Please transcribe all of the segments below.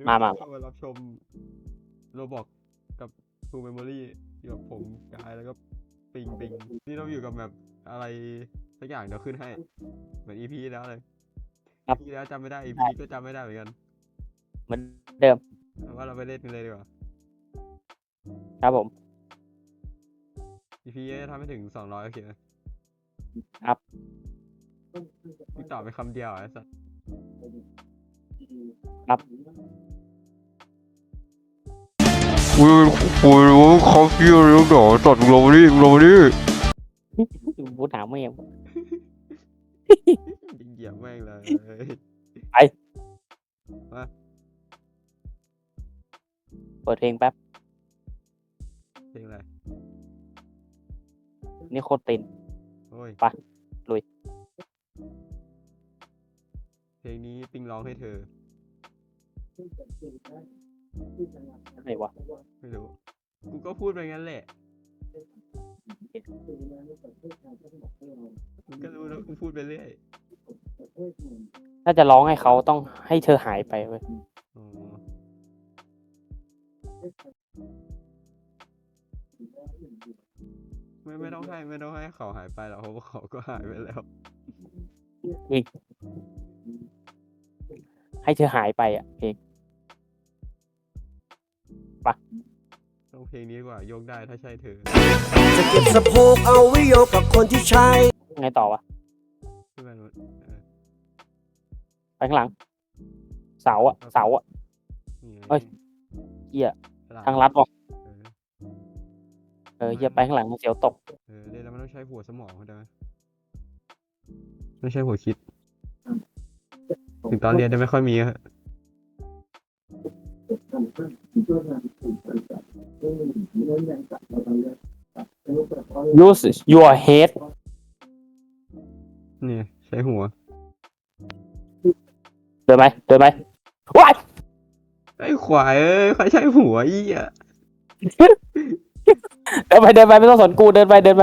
ด้วยมามาเข้ามารับชมโรบอกกับทูเมมโมรี่อยู่กับผมกายแล้วก็ปิงปิงนี่เราอยู่กับแบบอะไรสักอย่างเดี๋ยวขึ้นให้ เหมือนอีพีแล้วเลยครับ อีพีแล้วจำไม่ได้อีพีก็จำไม่ได้เหมือนกันเหมือนเดิมเอาว่าเราไปเล่นกันเลยดีกว่าครับผมอีพีทำให้ถึงสองร้อยโอเคไหมพี่ตอบไปคำเดียวอะไอ้สัสครับ กูกูรู้เขาเชื่อแล้วเหรอตัดลงมาดิลงมาดิพูดถามไม่ยังยิงเหยียบแม่งเลยไปเปิดเพลงแป๊บเพลงอะไรนี่โคตรตินโอ้ยไปลุยเพลงนี้ปิงร้องให้เธอ อะไรวะไม่รู้กูก็พูดไปงั้นแหละมึงก็รู้แล้วกูพูดไปเรื่อยถ้าจะร้องให้เขาต้องให้เธอหายไปเว้ยอ๋อไม่ไม่ต้องให้ไม่ต้องให้เขาหายไปหรอกเพราะว่าเขาก็หายไปแล้วให้เธอหายไปอะเพลง ต้องเพลงนี้ดีกว่าโยกได้ถ้าใช่เธอจะเก็บสะโพกเอาไว้โยกกับคนที่ใช่ไงต่อวะขึ้นมาหน่อยเออไปข้างหลัง เสาอะเสาอะนี่ไงเอ้ยเหี้ยหลังทางลัดวะเออเออเหี้ยไปข้างหลังมันเสียวตก เออเล่นแล้วมันต้องใช้หัวสมองเข้าใจไหมไม่ใช่หัวคิด ถึงตอนเรียนจะไม่ค่อยมีอะ use your head นี่ใช้หัว เดินไปเดินไปว้ายไอ้ควายเอ้ยใครใช้หัวอีอะเดินไปเดินไปไม่ต้องสนกูเดินไปเดินไป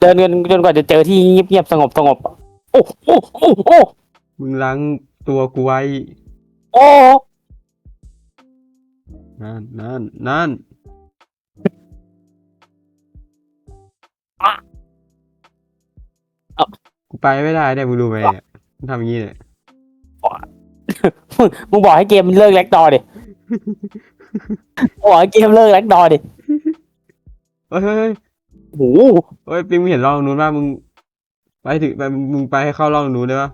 เดินกันจนกว่าจะเจอที่เงียบๆสงบสงบโอ้โอ้โอ้โอ้มึงล้างตัวกูไว้โอ้ นั่นนั่นนั่นอะเอากูไปไม่ได้เนี่ยมึงรู้ไหมเนี่ยมึงทำอย่างนี้เนี่ยมึงมึงบอกให้เกมมันเลิกแลกดอดิบอกให้เกมเลิกแลกดอดิเฮ้ยเฮ้ยเฮ้ยโอ้โหเฮ้ยปิงมึงเห็นร่องนู้นป่ะมึง ไปถึงไปมึงไปให้เข้าร่องนู้นได้ปะ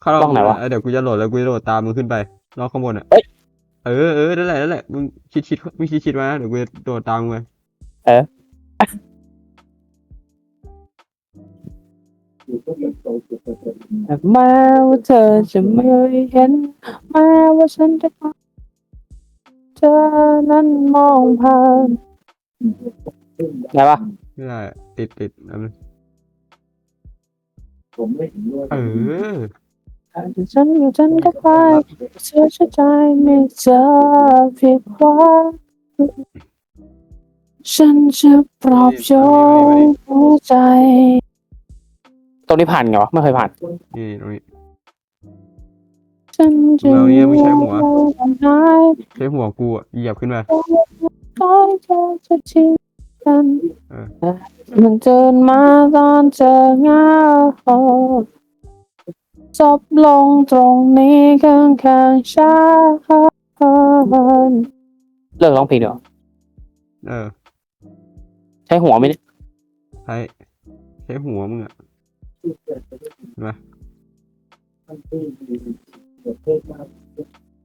เข้าร่องเออเดี๋ยวกูจะโหลดแล้วกูจะโหลดตามมึงขึ้นไปร่องข้างบนอะ เออเออนั่นแหละนั่นแหละมึงคิดคิดมึงคิดคิดไว้นะเดี๋ยวกูจะโดดตามมึงไปแม้ว่าเธอจะไม่เห็นแม้ว่าฉันจะเธอนั้นมองผ่านไงวะไม่ได้ติดติดอันนั้นผมไม่เห็นด้วย เออ ฉันอยู่ฉันก็ไปเธอจะใจไม่เจอผิดหวังฉันจะปลอบโยนหัวใจ ตรงนี้ผ่านไงวะไม่เคยผ่าน นี่ตรงนี้ ฉันจะเราเนี่ยไม่ใช่หัว หายใช้หัวกูอะเหยียบขึ้นมาก่อนเธอจะทิ้งกันเออ มันเดินมาตอนเจอเหงา จบลงตรงนี้ข้างข้างๆฉันเลิกร้องเพลงเดี๋ยวาเออใช้หัวไหมเนี่ยใช้ใช้หัวมึงอะ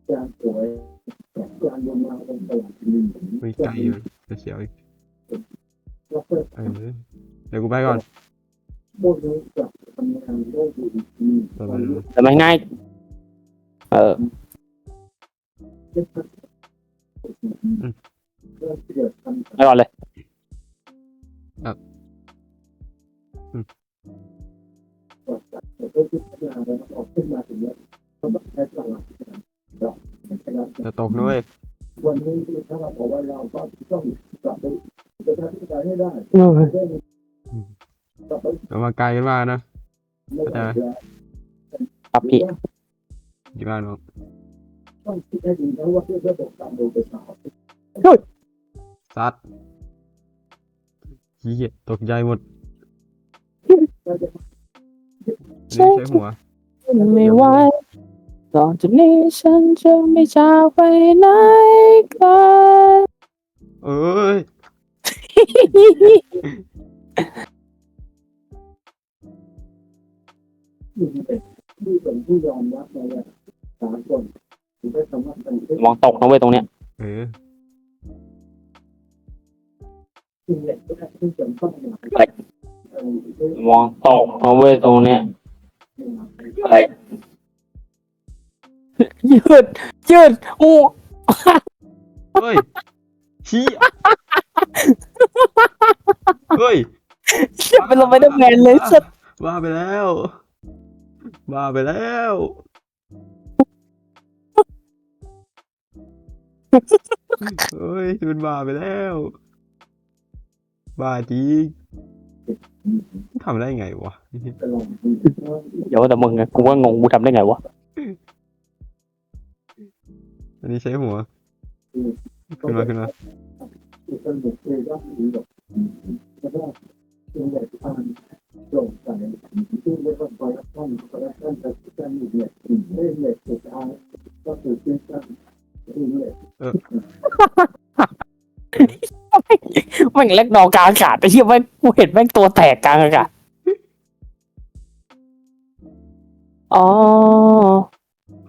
การสวยการยอมรับเป็นตลาดนี้ไม่ไกลมันจะเสียวอีกแล้วเพื่อเออเดี๋ยวกูไปก่อน พูดนี้กับทำงานได้ดีดีเดี๋ยวไปดูแต่ไม่ง่าย เออเพื่อเกิดทำไปก่อนเลยแต่ก็พิจารณาแล้วออกขึ้นมาถึงแล้วก็แบบใช้ตลาดดอกนะครับจะตกด้วยวันนี้ถ้าเราบอกว่าเราก็ต้องกลับไปประชาธิปไตยให้ได้ได้กลับไป เรามาไกลกันมากนะเข้าใจไครับพี่อยู่บ้านน้องซัดขี้เกียตกใจหมดฉันจะไม่ไหวตอนจากนี้ฉันจะไม่จากไปไหนกันเอ้ย ที่เป็นที่เป็นผู้ยอมรับในสากลถึงได้คำว่าเป็นมองตกนะเว้ยตรงเนี้ยเออที่เล็กก็ได้ที่เป็นต้องหมายเออมองตกนะเว้ยตรงเนี้ยยืดยืดโอ้เฮ้ยชี้เฮ้ยยเป็นลงไปได้แมนเลยสัตว์บ้าไปแล้ว บ้าไปแล้วเฮ้ยมันบ้าไปแล้วบ้าจริงทำได้ไงวะตลอดเดี๋ยวแต่มึงไงกูว่างงกูทำได้ไงวะอันนี้ใช้หัวขึ้นมาขึ้นมา ที่เป็นบุคคลย่อมมีแบบแล้วก็ที่เล็กทางโปร่งใสที่เรียกว่าคอร์รัปชันคอร์รัปชันแต่ที่การอยู่เนี่ยเล่นเล็กสุดท้ายก็คือที่การที่เล็กแม่งเล็กนอกลางอากาศไอ้เหี้ยแม่งกูเห็นแม่งตัวแตกกลางอากาศอ๋อ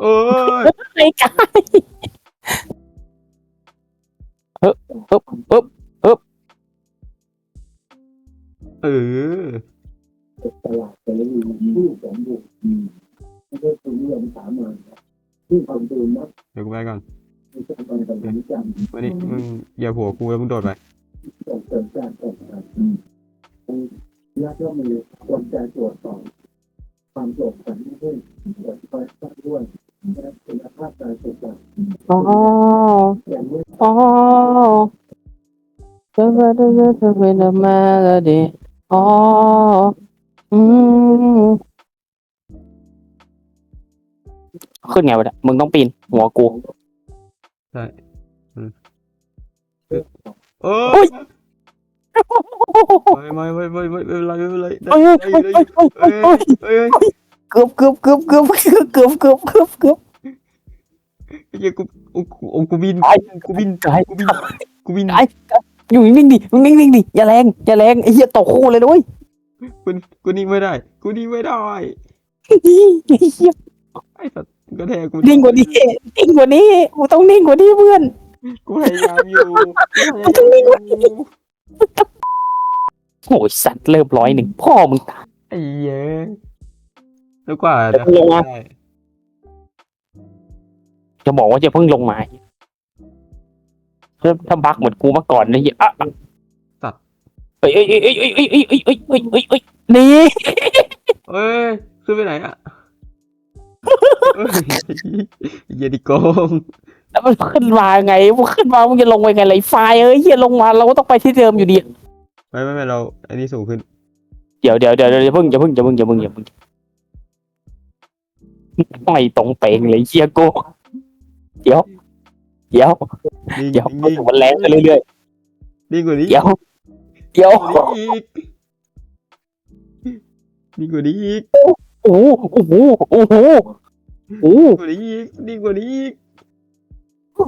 เอ้ยไอ้กายฮึบฮึบฮึบเออ ตลาดเสรีผู้สมบูรณ์ไม่ใช่คุณนิยมสามัญที่ความดูนักเดี๋ยวกูไปก่อนมีการบริการบริการวันนี้มึงอย่าหัวกูแล้วมึงโดดไปส่งเสริมการแข่งขันและก็มีคนใจตรวจสอบความโปร่งใสให้เกิดไฟฟ้าด้วยและคุณภาพการศึกษาอ๋ออย่างนี้อ๋อเธอเธอเธอเธอเป็น a melody อ๋ออืม ขึ้นไงวะเนี่ยมึงต้องปีน หัวกูเอ้เฮ้ยยไม่ไม่ไม่ไม่ไม่ไม่เป็นไรไม่เป็นไรได้เฮ้ยได้เฮ้ยได้เฮ้ยเฮ้ยเอ้ยเฮ้ยเอ้ยเกือบเกือบเกือบเกือบเกือบเกือบเกือบเกือบไอ้เหี้ยกูโอ้กูโอ้กูบินไอ้กูบินไอ้กูบินกูบินไอ้อยู่นิ่งๆดิมึงนิ่งๆดิอย่าแรงอย่าแรงไอ้เหี้ยตกคู่เลยด้วย กูกูนิ่งไม่ได้ กูนิ่งไม่ได้ ไอ้เหี้ยไอ้สัตว์กระแทกกูนิ่งกว่านี้นิ่งกว่านี้กูต้องนิ่งกว่านี้เพื่อน กูพยายามอยู่กูต้องนิ่งกว่านี้ โอ้ยสัตว์เริ่มร้อยหนึ่งพ่อมึงไอ้เหี้ยแล้วกว่าจะลงมา ได้จะบอกว่าจะเพิ่งลงมาถ้าถ้าบักเหมือนกูเมื่อก่อนนะเหี้ยอะอะเอ้ยเอ้ยเอ้ยเอ้ยเอ้ยเอ้ยเอ้ยเอ้ยเอ้ยเอ้ยเอ้ยเอ้ยนี่ เอ้ยขึ้นไปไหนอะเอ้ยเหี้ยดิโกงแล้วมันขึ้นมาไงมันขึ้นมามึงจะลงไปไงไรไฟเอ้ยเหี้ยลงมาเราก็ต้องไปที่เดิมอยู่ดี ไม่ไม่ไม่เรา อันนี้สูงขึ้น เดี๋ยวเดี๋ยวเดี๋ยวอย่าเพิ่งอย่าเพิ่งอย่าเพิ่งอย่าเพิ่งอย่าเพิ่งไม่ตรงเป่งเลยเชียโก้เดี๋ยว เดี๋ยวนิ่งเดี๋ยวนิ่งมันแรงขึ้นเรื่อยนิ่งกว่านี้ๆเดี๋ยวเดี๋ยวนิ่งก ดีกว่านี้อีกโอ้โหโอ้โหโอ้โหโอ้โหนิ่งกว่านี้อีกนิ่งกว่านี้อีกกู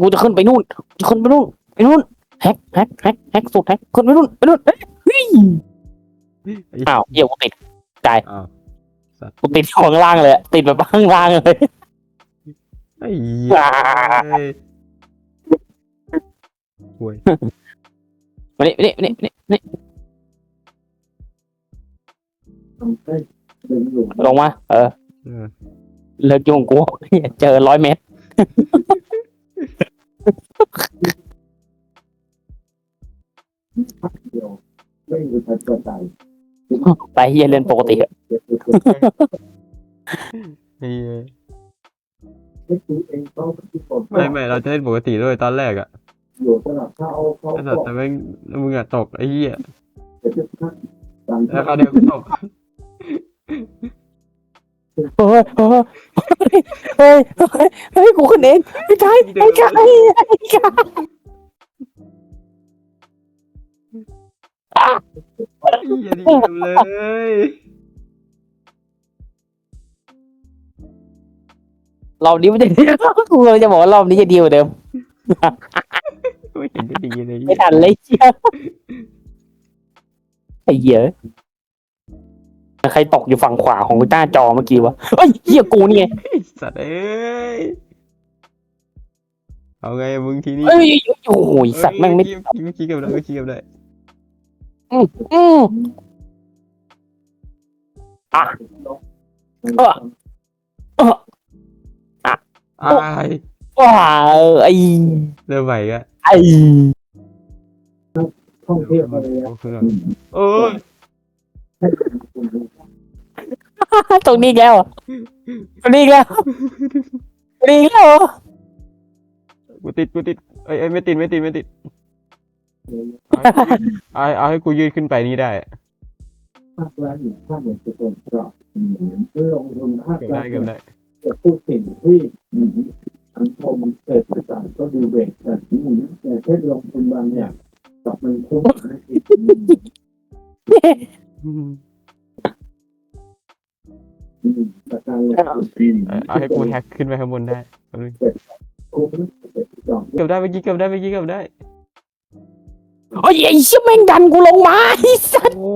กูจะขึ้นไปนู่นจะขึ้นไปนู่นไปนู่นแฮกแฮกแฮกแฮกสุดแฮกขึ้นไปนู่นไปนู่นเอ้ยเฮ้ยอ้าวเหี้ยกูติดอ้าวกูติดข้างล่างเลยอะติดแบบข้างล่างเลยไอ้เหี้ยห่วย มานี่มานี่มานี่มานี่ มานี่ทำให้เป็นอยู่ลงมา เออ เออเลิกยุ่งกูเหี้ยเจอร้อยเมตรเดียวไม่มีใครเปิดใจไปเฮียเล่นปกติเถอะเด็กคือไอ้เหี้ยให้ตัวเองต้องที่คนไม่ไม่เราจะเล่นปกติด้วยตอนแรกอะ อยู่สลับเขาเขาไอ้สัตว์แต่แม่งมึงอะตกไอ้เหี้ยจะจะพักตามแล้วคราวเดียวกูตกที่เฮ้ยเฮ้ยเฮ้ยเฮ้ยเฮ้ยกูขึ้นเองไม่ใช่ไม่ใช่ไม่ใช่อย่าดีกันเลยรอบนี้มันจะดีกูกำลังจะบอกว่ารอบนี้จะดีกว่าเดิม ไม่เห็นจะดีเลยไม่ทันเลยเชี่ยไอ้เหี้ยใครตกอยู่ฝั่งขวาของหน้าจอเมื่อกี้วะเฮ้ยเหี้ยกูนี่ไงไอ้สัตว์เอ้ยเอาไงมึงทีนี้เอ้ยโอ้โหสัตว์แม่งไม่เอ้ยไม่คิดกับได้ไม่คิดกับได้อืมเอออายว้าไอ้เริ่มใหม่ก็ ไอ้ท่องเที่ยวมาเลยโอเคโอ้ยตรงนี้อีกแล้วเหรอตรงนี้อีกแล้วตรงนี้อีกแล้วเหรอกูติดกูติดเอ้ยเอ้ยไม่ติดไม่ติดไม่ติดเอาเอาให้กูยืดขึ้นไปนี่ได้ภาครัฐหรือภาคเอกชนก็เพื่อลงทุนภาคเกือบรัได้ฐเกือบได้ จะพูดสิ่งที่ สังคมเศรษฐศาสตร์ก็ดูเบรกแต่แต่เช่นลงทุนบางอย่างกับมันคุ้มนะแต่การลงทุนเอาเอาให้กูแฮกขึ้นไปข้างบนได้แป๊บนึงคุ้มจองเกือบได้เมื่อกี้เกือบได้เมื่อกี้เกือบได้ โอ้ยไอ้เชี่ยแม่งดันกูลงมาไอ้สัสโอ้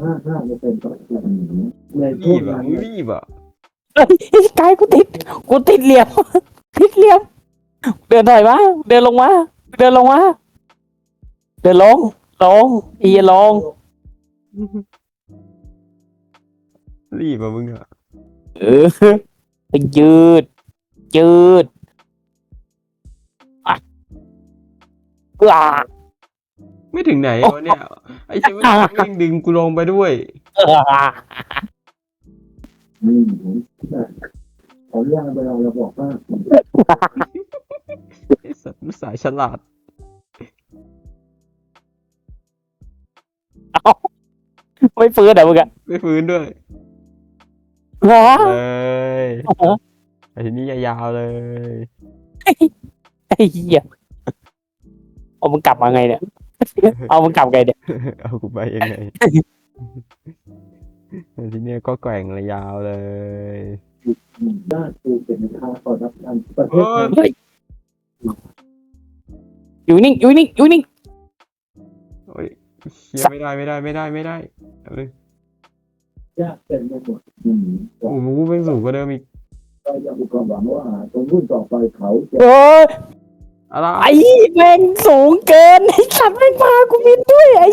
ห้าห้าเปอร์เซ็นต์ต่อปีในช่รีบอะนั้นมึงรีบอะ ไอ้กายกูติด กูติดเหลี่ยม ติดเหลี่ยม เดินถอยมาเดินลงมา เดินลงมา เดินลง ลงไอ้เหี้ยลง รีบอะมึงอะเออไปยืด ยืดอะว้าไม่ถึงไหนวะเนี่ย ไอ้เชี่ยแม่งดึงกูลงไปด้วยเออ อืมขออนุญาตเวลาเราบอกว่าไอ้สัตว์มันสายฉลาด ไม่ฟื้นเหรอมึงอะไม่ฟื้นด้วยฮะเลยไอ้ทีนี้ยาวๆเลย ไอ้เหี้ยเอามึงกลับมาไงเนี่ย เอามึงกลับไงเนี่ย เอากูไปยังไงไอ้ ทีเนี้ยก็แกว่งเลยยาวเลยด้านคือสินค้าต่อรับการประเทศไทยเฮ้ยอยู่นิ่งอยู่นิ่งอยู่นิ่งโอ้ยเชี่ยไม่ได้ไม่ได้ไม่ได้ไม่ได้เอาเลยยากเป็นไปหมดอืมโอ้โหมึงเป็นสูงกว่าเดิมอีกเรายังมีความหวังว่าตรงรุ่นต่อไปเขาจะโอ้ยอะไรไอ้แม่งสูงเกินไอ้สัตว์แม่งพากูบินด้วยไอ้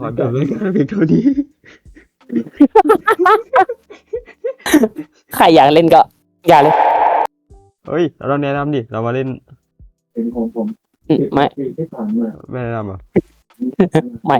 ขอจบรายการเพียงเท่านี้ ใครอยากเล่นก็ อย่าเลยเฮ้ยเราแนะนำดิ เรามาเล่นเป็นของผมอืมไม่ ปีที่ผ่านมา ไม่แนะนำเหรอะ ไม่